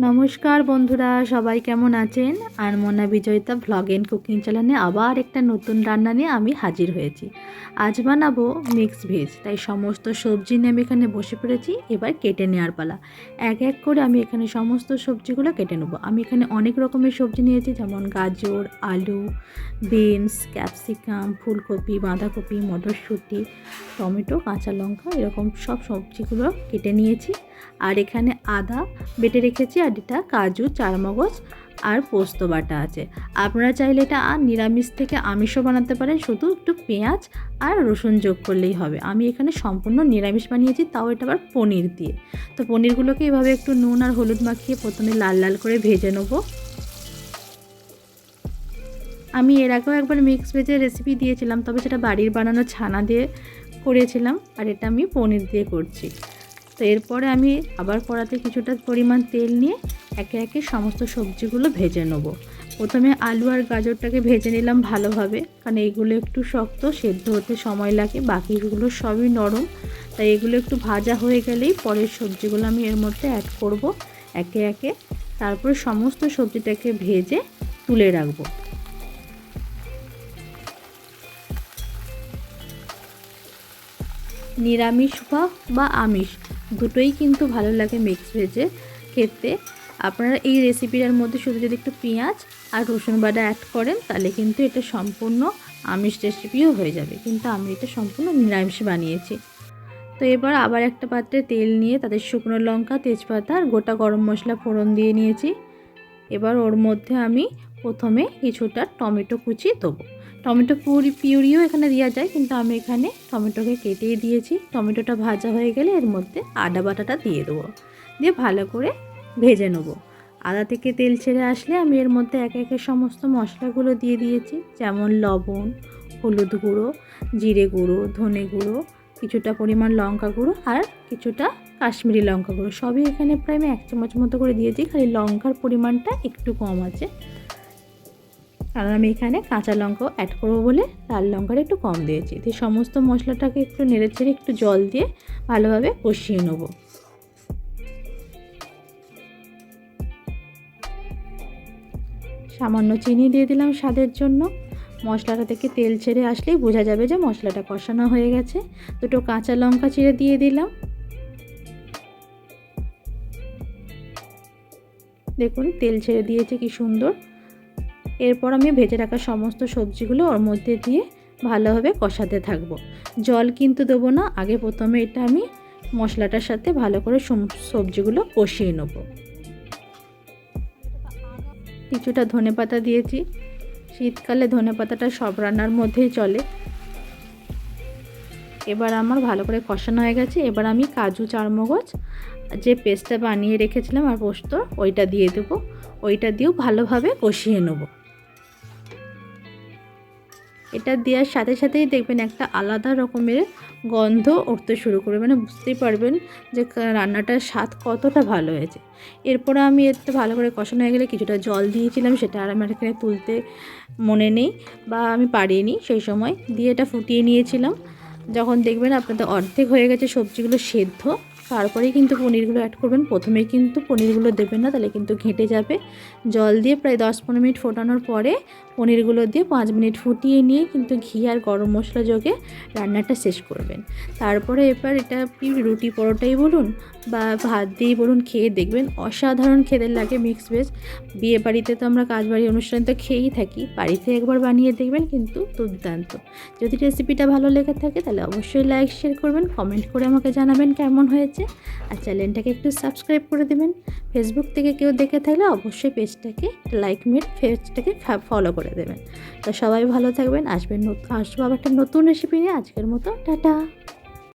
নমস্কার বন্ধুরা, সবাই কেমন আছেন? আর মনা বিজয়িতা ভ্লগ এন্ড কুকিং চ্যানেলে আবার একটা নতুন রান্না নিয়ে আমি হাজির হয়েছি। আজ বানাবো মিক্স ভেজ তাই সমস্ত সবজি নিয়ে আমি এখানে বসে পড়েছি। এবার কেটে নেওয়ার পালা। এক এক করে আমি এখানে সমস্ত সবজিগুলো কেটে নেব। আমি এখানে অনেক রকমের সবজি নিয়েছি, যেমন গাজর, আলু বিনস ক্যাপসিকাম ফুলকপি, বাঁধাকপি, মটরশুঁটি, টমেটো, কাঁচা লঙ্কা, এরকম সব সবজিগুলো কেটে নিয়েছি। আর এখানে আদা বেটে রেখেছি আর এটা কাজু, চারমগজ আর পোস্ত বাটা আছে। আপনারা চাইলে এটা আর নিরামিষ থেকে আমিষও বানাতে পারেন, শুধু একটু পেঁয়াজ আর রসুন যোগ করলেই হবে। আমি এখানে সম্পূর্ণ নিরামিষ বানিয়েছি, তাও এটা আবার পনির দিয়ে। তো পনিরগুলোকে এভাবে একটু নুন আর হলুদ মাখিয়ে প্রথমে লাল লাল করে ভেজে নেব। আমি এর আগেও একবার মিক্স ভেজের রেসিপি দিয়েছিলাম, তবে সেটা বাড়ির বানানো ছানা দিয়ে করেছিলাম, আর এটা আমি পনির দিয়ে করছি। তো এরপরে আমি আবার কড়াতে কিছুটা পরিমাণ তেল নিয়ে একে একে সমস্ত সবজিগুলো ভেজে নেব। প্রথমে আলু আর গাজরটাকে ভেজে নিলাম ভালোভাবে, কারণ এইগুলো একটু শক্ত, সেদ্ধ হতে সময় লাগে, বাকিগুলো সবই নরম। তাই এগুলো একটু ভাজা হয়ে গেলেই পরের সবজিগুলো আমি এর মধ্যে অ্যাড করব একে একে। তারপরে সমস্ত সবজিটাকে ভেজে তুলে রাখব। নিরামিষ বা বা আমিষ। দুটোই কিন্তু ভালো লাগে মিক্স ভেজে খেতে আপনারা এই রেসিপিটার মধ্যে শুধু যদি একটু পেঁয়াজ আর রসুন বাটা অ্যাড করেন, তাহলে কিন্তু এটা সম্পূর্ণ আমিষ রেসিপিও হয়ে যাবে। কিন্তু আমি এটা সম্পূর্ণ নিরামিষ বানিয়েছি। তো এবার আবার একটা পাত্রে তেল নিয়ে তাদের শুকনো লঙ্কা, তেজপাতা আর গোটা গরম মশলা ফোড়ন দিয়ে নিয়েছি। এবার ওর মধ্যে আমি প্রথমে কিছুটা টমেটো কুচি দেবো। টমেটো পুরি, পিউরিও এখানে দেওয়া যায়, কিন্তু আমি এখানে টমেটোকে কেটেই দিয়েছি। টমেটোটা ভাজা হয়ে গেলে এর মধ্যে আদা বাটাটা দিয়ে দেবো। দিয়ে ভালো করে ভেজে নেব। আদা থেকে তেল ছেড়ে আসলে আমি এর মধ্যে একে একে সমস্ত মশলাগুলো দিয়ে দিয়েছি, যেমন লবণ, হলুদ গুঁড়ো, জিরে গুঁড়ো, ধনে গুঁড়ো, কিছুটা পরিমাণ লঙ্কা গুঁড়ো আর কিছুটা কাশ্মীরি লঙ্কা গুঁড়ো। সবই এখানে প্রায় আমি এক চামচ মতো করে দিয়েছি, খালি লঙ্কার পরিমাণটা একটু কম আছে। কারণ আমি এখানে কাঁচা লঙ্কাও অ্যাড করব বলে লাল লঙ্কার একটু কম দিয়েছি। তো সমস্ত মশলাটাকে একটু নেড়ে ছেড়ে একটু জল দিয়ে ভালোভাবে কষিয়ে নেব। সামান্য চিনি দিয়ে দিলাম স্বাদের জন্য। মশলাটা থেকে তেল ছেড়ে আসলেই বোঝা যাবে যে মশলাটা কষানো হয়ে গেছে। দুটো কাঁচা লঙ্কা চিড়ে দিয়ে দিলাম। দেখুন, তেল ছেড়ে দিয়েছে কি সুন্দর। এরপর আমি ভেজে রাখা সমস্ত সবজিগুলো ওর মধ্যে দিয়ে ভালোভাবে কষাতে থাকব। জল কিন্তু দেবো না, আগে প্রথমে এটা আমি মশলাটার সাথে ভালো করে সবজিগুলো কষিয়ে নেব। কিছুটা ধনে পাতা দিয়েছি। শীতকালে ধনে পাতাটা সব রান্নার মধ্যেই চলে। এবার আমার ভালো করে কষানো হয়ে গেছে। এবার আমি কাজু চারমগজ, যে পেস্টটা বানিয়ে রেখেছিলাম আর পোস্ত, ওইটা দিয়ে দেবো। ওইটা দিয়েও ভালোভাবে কষিয়ে নেব। এটা দেওয়ার সাথে সাথেই দেখবেন একটা আলাদা রকমের গন্ধ উঠতে শুরু করবে। মানে বুঝতেই পারবেন যে রান্নাটার স্বাদ কতটা ভালো হয়েছে। এরপরে আমি এতে ভালো করে কষানো হয়ে গেলে কিছুটা জল দিয়েছিলাম, সেটা আর আমার এখানে তুলতে মনে নেই বা আমি পারিনি সেই সময়। দিয়ে এটা ফুটিয়ে নিয়েছিলাম। যখন দেখবেন আপনাদের অর্ধেক হয়ে গেছে সবজিগুলো সেদ্ধ। তারপরেই কিন্তু পনিরগুলো অ্যাড করবেন। প্রথমেই কিন্তু পনিরগুলো দেবেন না, তাহলে কিন্তু ঘেঁটে যাবে। জল দিয়ে প্রায় দশ পনেরো মিনিট ফোটানোর পরে পনিরগুলো দিয়ে পাঁচ মিনিট ফুটিয়ে নিয়ে কিন্তু ঘি আর গরম মশলা যোগে রান্নাটা শেষ করবেন। তারপরে এবার এটা রুটি পরোটাই বলুন বা ভাত দিয়েই বলুন, খেয়ে দেখবেন। অসাধারণ খেতে লাগে মিক্স ভেজ বিয়ে বাড়িতে তো আমরা কাজ বাড়ি অনুষ্ঠানে তো খেয়েই থাকি। বাড়িতে একবার বানিয়ে দেখবেন কিন্তু দুর্দান্ত। যদি রেসিপিটা ভালো লেগে থাকে তাহলে অবশ্যই লাইক শেয়ার করবেন। কমেন্ট করে আমাকে জানাবেন কেমন হয়েছে। আর চ্যানেলটাকে একটু সাবস্ক্রাইব করে দেবেন। ফেসবুক থেকে কেউ দেখে থাকলে অবশ্যই পেজটাকে লাইক মেট পেজটাকে ফলো করে দেবেন। তো সবাই ভালো থাকবেন, আসবেন আসব আবার একটা নতুন রেসিপি নিয়ে। আজকের মতো, টাটা!